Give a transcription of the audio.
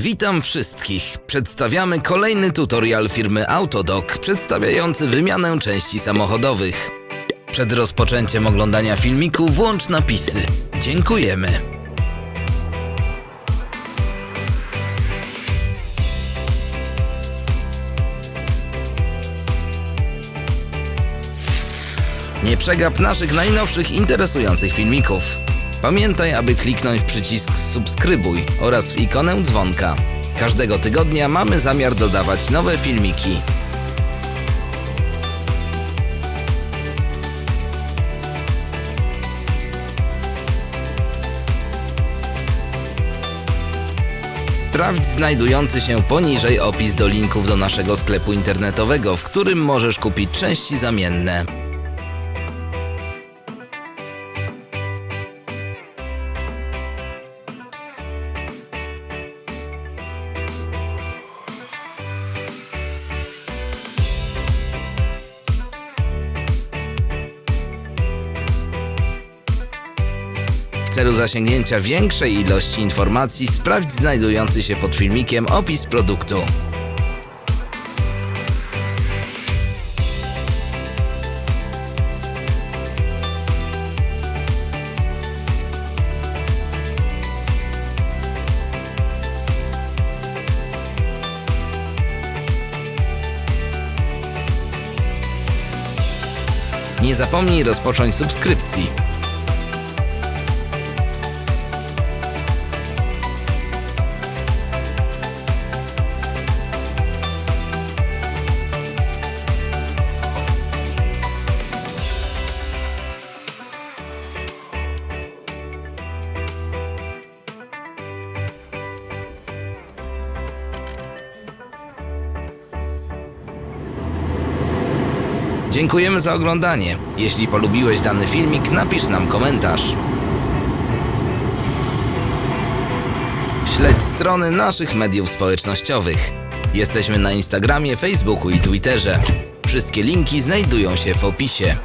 Witam wszystkich. Przedstawiamy kolejny tutorial firmy Autodoc przedstawiający wymianę części samochodowych. Przed rozpoczęciem oglądania filmiku włącz napisy. Dziękujemy. Nie przegap naszych najnowszych interesujących filmików. Pamiętaj, aby kliknąć przycisk subskrybuj oraz w ikonę dzwonka. Każdego tygodnia mamy zamiar dodawać nowe filmiki. Sprawdź znajdujący się poniżej opis do linków do naszego sklepu internetowego, w którym możesz kupić części zamienne. W celu zasięgnięcia większej ilości informacji sprawdź znajdujący się pod filmikiem opis produktu. Nie zapomnij rozpocząć subskrypcji. Dziękujemy za oglądanie. Jeśli polubiłeś dany filmik, napisz nam komentarz. Śledź strony naszych mediów społecznościowych. Jesteśmy na Instagramie, Facebooku i Twitterze. Wszystkie linki znajdują się w opisie.